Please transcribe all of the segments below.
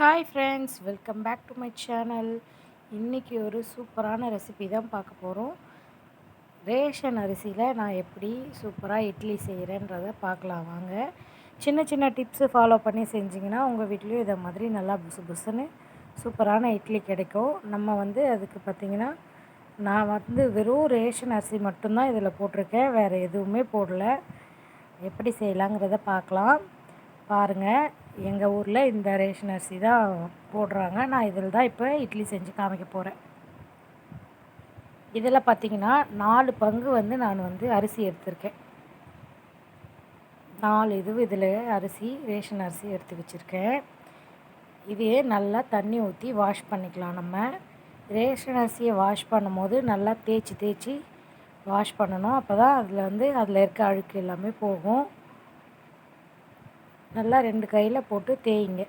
Hi friends welcome back to my channel இன்றைக்கி ஒரு சூப்பரான ரெசிபி தான் பார்க்க போகிறோம் ரேஷன் அரிசியில் நான் எப்படி சூப்பராக இட்லி செய்கிறேன்றதை பார்க்கலாம் வாங்க. சின்ன சின்ன டிப்ஸு ஃபாலோ பண்ணி செஞ்சிங்கன்னா உங்கள் வீட்லேயும் இதை மாதிரி நல்லா புசு புசுன்னு சூப்பரான இட்லி கிடைக்கும். நம்ம வந்து அதுக்கு பார்த்திங்கன்னா நான் வந்து வெறும் ரேஷன் அரிசி மட்டும்தான் இதில் போட்டிருக்கேன். வேறு எதுவுமே போடல. எப்படி செய்யலாங்கிறத பார்க்கலாம். பாருங்கள் எங்கள் ஊரில் இந்த ரேஷன் அரிசி தான் போடுறாங்க. நான் இதில் தான் இப்போ இட்லி செஞ்சு காமிக்க போகிறேன் இதில் பார்த்திங்கன்னா நாலு பங்கு வந்து நான் வந்து அரிசி எடுத்திருக்கேன். நாலு இது இதில் அரிசி ரேஷன் அரிசி எடுத்து வச்சுருக்கேன். இதையே நல்லா தண்ணி ஊற்றி வாஷ் பண்ணிக்கலாம் நம்ம. ரேஷன் அரிசியை வாஷ் பண்ணும்போது நல்லா தேய்ச்சி தேய்ச்சி வாஷ் பண்ணணும். அப்போ தான் அதில் வந்து அதில் இருக்க அழுக்கு எல்லாமே போகும். நல்லா ரெண்டு கையில் போட்டு தேய்ங்க.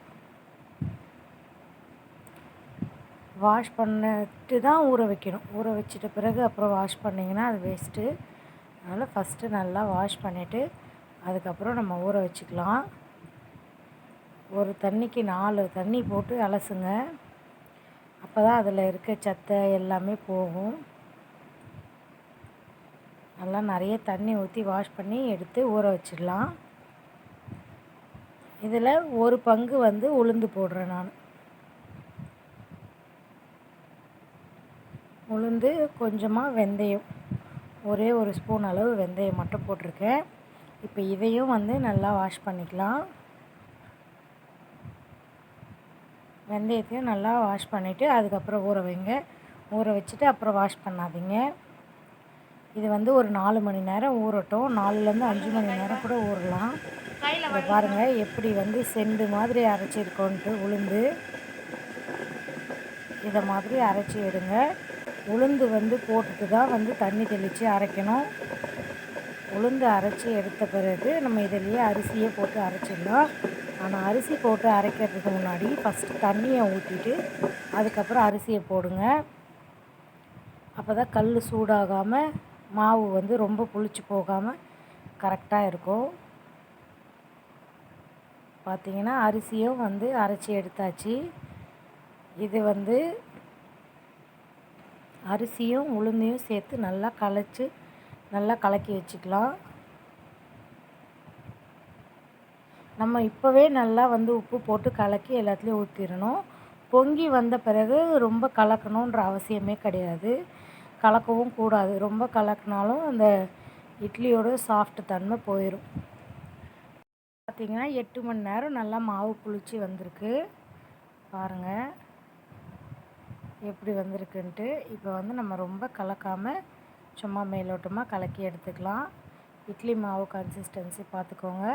வாஷ் பண்ணிட்டு தான் ஊற வைக்கணும். ஊற வச்சிட்ட பிறகு அப்புறம் வாஷ் பண்ணிங்கன்னா அது வேஸ்ட்டு அதனால் ஃபஸ்ட்டு நல்லா வாஷ் பண்ணிவிட்டு அதுக்கப்புறம் நம்ம ஊற வச்சுக்கலாம். ஒரு தண்ணிக்கு நாலு தண்ணி போட்டு அலசுங்க. அப்போ தான் அதில் இருக்க சத்தை எல்லாமே போகும். நல்லா நிறைய தண்ணி ஊற்றி வாஷ் பண்ணி எடுத்து ஊற வச்சிடலாம். இதில் ஒரு பங்கு வந்து உளுந்து போடுறேன் நான். உளுந்து கொஞ்சமாக வெந்தயம். ஒரே ஒரு ஸ்பூன் அளவு வெந்தயம் மட்டும் போட்டிருக்கேன். இப்போ இதையும் வந்து நல்லா வாஷ் பண்ணிக்கலாம். வெந்தயத்தையும் நல்லா வாஷ் பண்ணிவிட்டு அதுக்கப்புறம் ஊற வைங்க. ஊற வச்சுட்டு அப்புறம் வாஷ் பண்ணாதீங்க. இது வந்து ஒரு நாலு மணி நேரம் ஊறட்டும். நாலுலேருந்து அஞ்சு மணி நேரம் கூட ஊறலாம். இதை பாருங்கள் எப்படி வந்து செண்டு மாதிரி அரைச்சிருக்கோன்ட்டு உளுந்து. இதை மாதிரி அரைச்சி எடுங்க. உளுந்து வந்து போட்டுட்டு தான் வந்து தண்ணி தெளித்து அரைக்கணும். உளுந்து அரைச்சி எடுத்த பிறகு நம்ம இதிலேயே அரிசியே போட்டு அரைச்சிடலாம். ஆனால் அரிசி போட்டு அரைக்கிறதுக்கு முன்னாடி ஃபஸ்ட்டு தண்ணியை ஊற்றிட்டு அதுக்கப்புறம் அரிசியை போடுங்க. அப்போ தான் கல் சூடாகாமல் மாவு வந்து ரொம்ப புளிச்சு போகாமல் கரெக்டாக இருக்கும். பார்த்திங்கன்னா அரிசியும் வந்து அரைச்சி எடுத்தாச்சு. இது வந்து அரிசியும் உளுந்தையும் சேர்த்து நல்லா கலைச்சி நல்லா கலக்கி வச்சுக்கலாம். நம்ம இப்போவே நல்லா வந்து உப்பு போட்டு கலக்கி எல்லாத்துலேயும் ஊற்றிடணும் பொங்கி வந்த பிறகு ரொம்ப கலக்கணுன்ற அவசியமே கிடையாது. கலக்கவும் கூடாது. ரொம்ப கலக்கினாலும் அந்த இட்லியோட சாஃப்ட் தன்மை போயிடும் பார்த்திங்கன்னா எட்டு மணி நேரம் நல்லா மாவு புளிச்சு வந்திருக்கு. பாருங்கள் எப்படி வந்திருக்குன்ட்டு. இப்போ வந்து நம்ம ரொம்ப கலக்காமல் சும்மா மேலோட்டமாக கலக்கி எடுத்துக்கலாம். இட்லி மாவு கன்சிஸ்டன்சி பார்த்துக்கோங்க.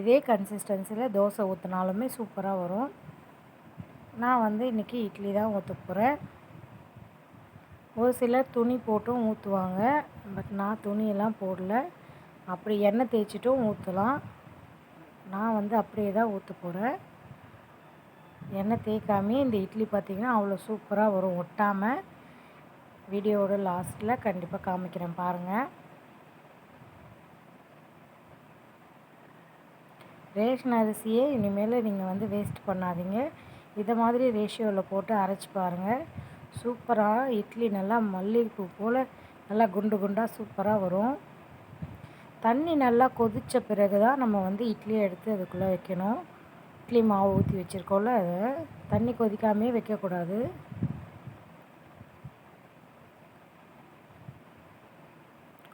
இதே கன்சிஸ்டன்சியில் தோசை ஊற்றினாலுமே சூப்பராக வரும். நான் வந்து இன்றைக்கி இட்லி தான் ஊற்ற போகிறேன் ஒரு சிலர் துணி போட்டும் ஊற்றுவாங்க பட் நான் துணியெல்லாம் போடல. அப்படி எண்ணெய் தேய்ச்சிட்டும் ஊற்றலாம் நான் வந்து அப்படியே தான் ஊற்ற போகிறேன் எண்ணெய் தேய்க்காமே இந்த இட்லி பார்த்திங்கன்னா அவ்வளோ சூப்பராக வரும். ஒட்டாமல் வீடியோவோட லாஸ்ட்டில் கண்டிப்பாக காமிக்கிறேன் பாருங்கள் ரேஷன் அரிசியே இனிமேல் நீங்கள் வந்து வேஸ்ட் பண்ணாதீங்க. இதை மாதிரி ரேஷியோவில் போட்டு அரைச்சி பாருங்கள் சூப்பராக இட்லி நல்லா மல்லிகைப்பூ போல் நல்லா குண்டு குண்டாக சூப்பராக வரும். தண்ணி நல்லா கொதித்த பிறகு தான் நம்ம வந்து இட்லியை எடுத்து அதுக்குள்ளே வைக்கணும். இட்லி மாவு ஊற்றி வச்சுருக்கோம்ல அதை தண்ணி கொதிக்காமே வைக்கக்கூடாது.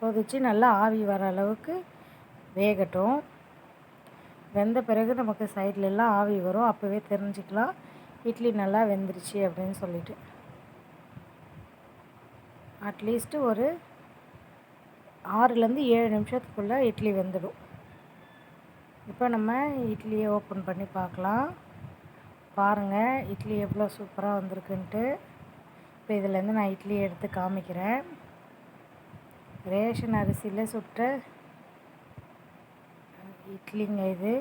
கொதித்து நல்லா ஆவி வர அளவுக்கு வேகட்டும். வெந்த பிறகு நமக்கு சைட்லெல்லாம் ஆவி வரும் அப்போவே தெரிஞ்சுக்கலாம் இட்லி நல்லா வெந்துருச்சு அப்படின்னு சொல்லிட்டு. அட்லீஸ்ட்டு ஒரு ஆறுலேருந்து ஏழு நிமிஷத்துக்குள்ளே இட்லி வெந்துடும். இப்போ நம்ம இட்லியை ஓப்பன் பண்ணி பார்க்கலாம். பாருங்கள் இட்லி எவ்வளோ சூப்பராக வந்திருக்குன்ட்டு. இப்போ இதுலேருந்து நான் இட்லி எடுத்து காமிக்கிறேன். ரேஷன் அரிசியில் சுட்ட இட்லிங்க இது.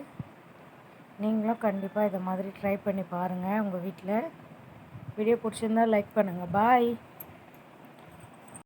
நீங்களும் கண்டிப்பாக இதை மாதிரி ட்ரை பண்ணி பாருங்கள் உங்கள் வீட்டில். வீடியோ பிடிச்சிருந்தா லைக் பண்ணுங்கள் பாய்.